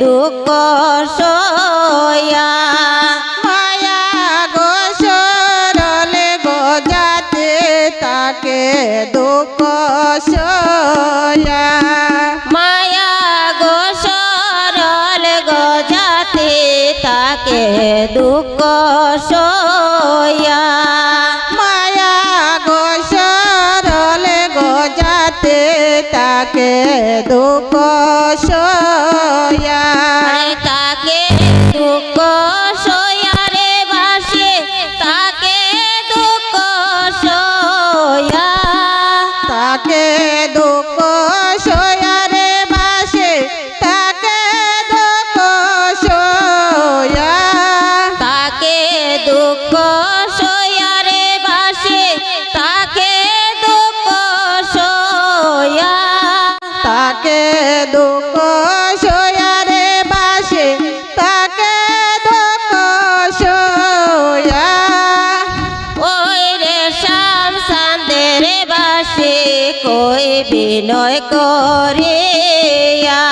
দুঃখ সয়া থাকে দুঃখ সয়া বিনয় করিয়া।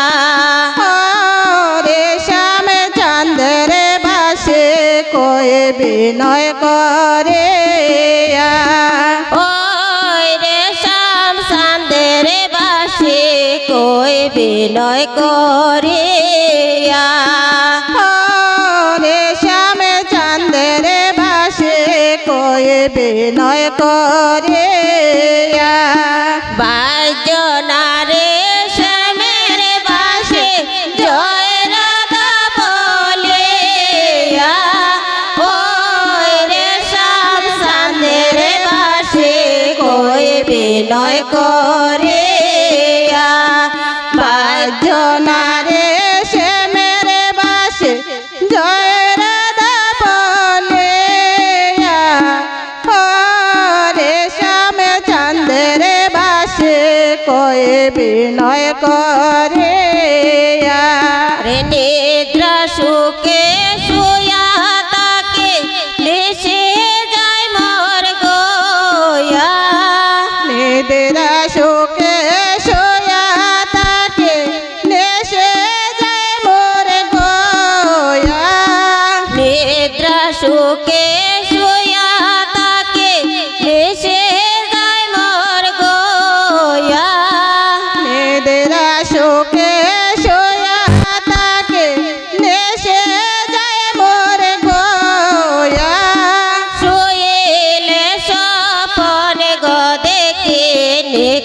রে শ্যাম চন্দ্র বাসে কয়ে বিনয় করে বিনয় করিয়া। রে শ্যাম চন্দ্রে ভাসে কয়ে বিনয় করে বিনয় কর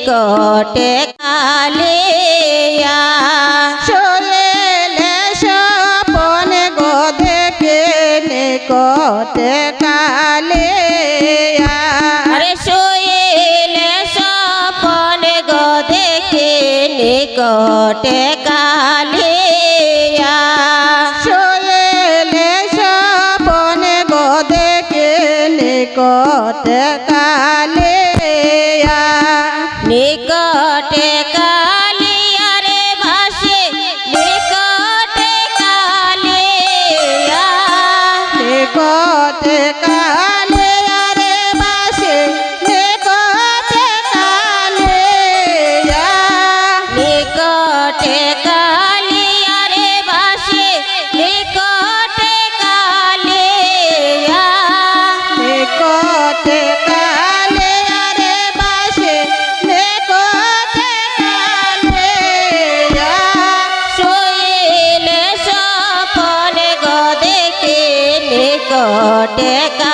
নিকটে কালে চলেলে সপন গো দেখে নিকটে কালিয়া শোয়েলে সপন গো কোটে কা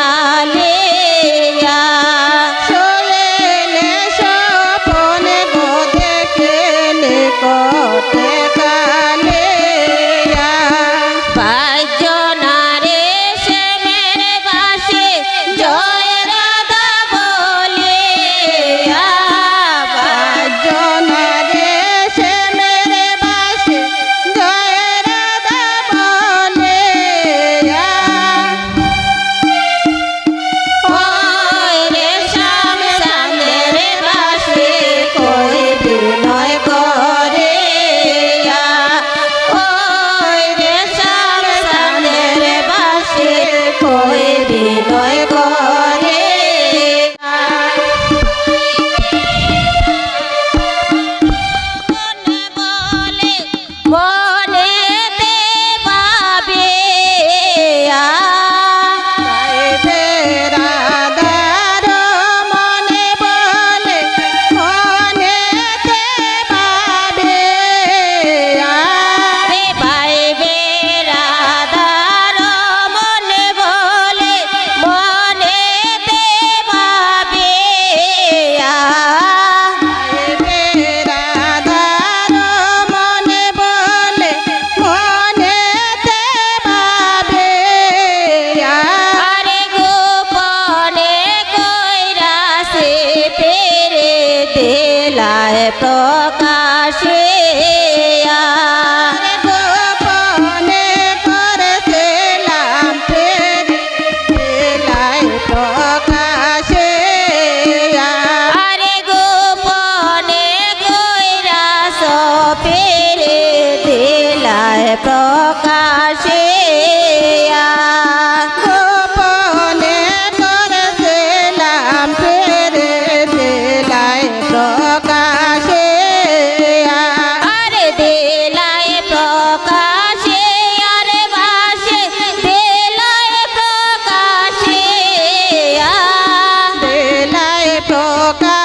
toca.